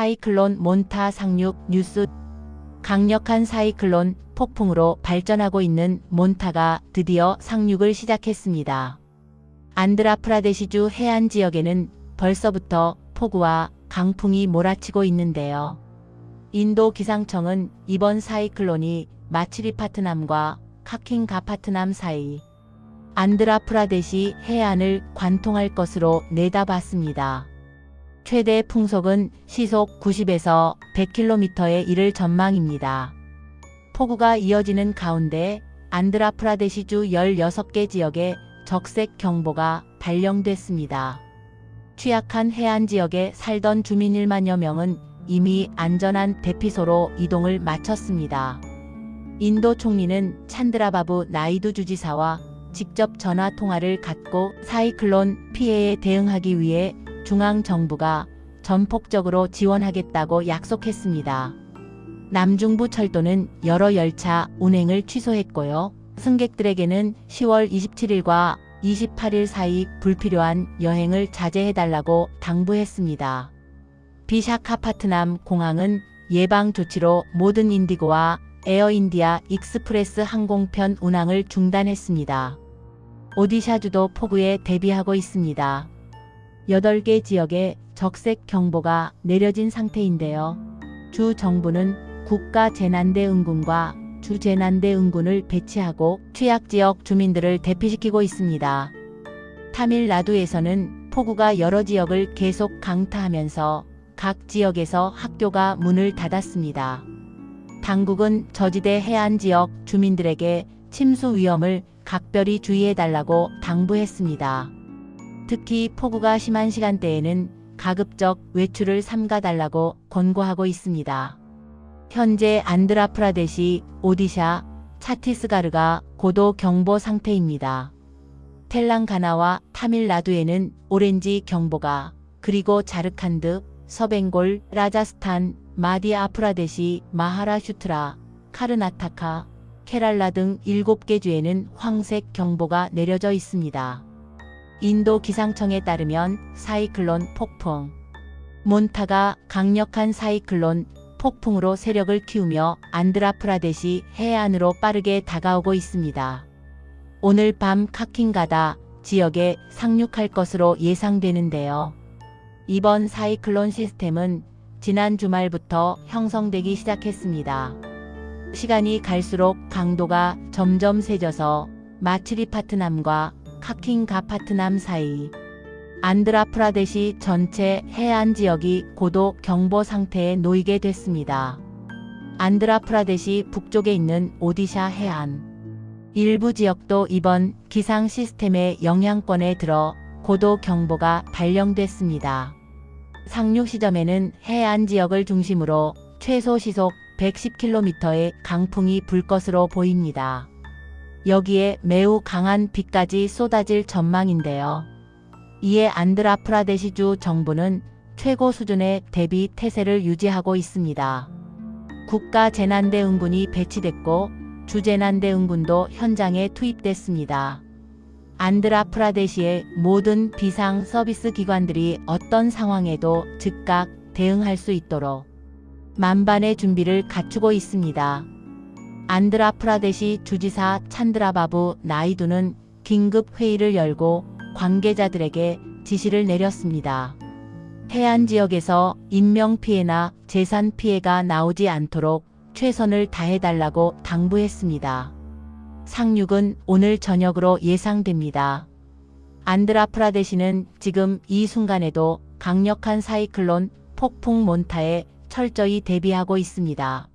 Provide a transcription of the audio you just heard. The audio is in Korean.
사이클론 몬타 상륙 뉴스 강력한 사이클론 폭풍으로 발전하고 있는 몬타가 드디어 상륙을 시작했습니다. 안드라프라데시주 해안 지역에는 벌써부터 폭우와 강풍이 몰아치고 있는데요. 인도 기상청은 이번 사이클론이 마치리파트남과 카킹가파트남 사이 안드라프라데시 해안을 관통할 것으로 내다봤습니다. 최대 풍속은 시속 90에서 100km에 이를 전망입니다. 폭우가 이어지는 가운데 안드라프라데시주 16개 지역에 적색 경보가 발령됐습니다. 취약한 해안 지역에 살던 주민 1만여 명은 이미 안전한 대피소로 이동을 마쳤습니다. 인도 총리는 찬드라바부 나이두 주지사와 직접 전화 통화를 갖고 사이클론 피해에 대응하기 위해 중앙 정부가 전폭적으로 지원하겠다고 약속했습니다. 남중부 철도는 여러 열차 운행을 취소했고요. 승객들에게는 10월 27일과 28일 사이 불필요한 여행을 자제해달라고 당부했습니다. 비샤카파트남 공항은 예방 조치로 모든 인디고와 에어인디아 익스프레스 항공편 운항을 중단했습니다. 오디샤주도 폭우에 대비하고 있습니다. 8개 지역에 적색 경보가 내려진 상태인데요. 주 정부는 국가 재난대응군과 주 재난대응군을 배치하고 취약 지역 주민들을 대피시키고 있습니다. 타밀나두에서는 폭우가 여러 지역을 계속 강타하면서 각 지역에서 학교가 문을 닫았습니다. 당국은 저지대 해안 지역 주민들에게 침수 위험을 각별히 주의해달라고 당부했습니다. 특히 폭우가 심한 시간대에는 가급적 외출을 삼가달라고 권고하고 있습니다. 현재 안드라프라데시, 오디샤, 차티스가르가 고도 경보 상태입니다. 텔랑가나와 타밀나두에는 오렌지 경보가, 그리고 자르칸드, 서벵골, 라자스탄, 마디아프라데시, 마하라슈트라, 카르나타카, 케랄라 등 7개 주에는 황색 경보가 내려져 있습니다. 인도 기상청에 따르면 사이클론 폭풍 몬타가 강력한 사이클론 폭풍으로 세력을 키우며 안드라프라데시 해안으로 빠르게 다가오고 있습니다. 오늘 밤 카킹가다 지역에 상륙할 것으로 예상되는데요. 이번 사이클론 시스템은 지난 주말부터 형성되기 시작했습니다. 시간이 갈수록 강도가 점점 세져서 마치리파트남과 카킹가 파트남 사이 안드라프라데시 전체 해안 지역이 고도 경보 상태에 놓이게 됐습니다. 안드라프라데시 북쪽에 있는 오디샤 해안 일부 지역도 이번 기상 시스템의 영향권에 들어 고도 경보가 발령됐습니다. 상륙 시점에는 해안 지역을 중심으로 최소 시속 110km의 강풍이 불 것으로 보입니다. 여기에 매우 강한 비까지 쏟아질 전망인데요. 이에 안드라프라데시주 정부는 최고 수준의 대비 태세를 유지하고 있습니다. 국가 재난대응군이 배치됐고 주재난대응군도 현장에 투입됐습니다. 안드라프라데시의 모든 비상 서비스 기관들이 어떤 상황에도 즉각 대응할 수 있도록 만반의 준비를 갖추고 있습니다. 안드라프라데시 주지사 찬드라바부 나이두는 긴급 회의를 열고 관계자들에게 지시를 내렸습니다. 해안 지역에서 인명피해나 재산 피해가 나오지 않도록 최선을 다해달라고 당부했습니다. 상륙은 오늘 저녁으로 예상됩니다. 안드라프라데시는 지금 이 순간에도 강력한 사이클론 폭풍 몬타에 철저히 대비하고 있습니다.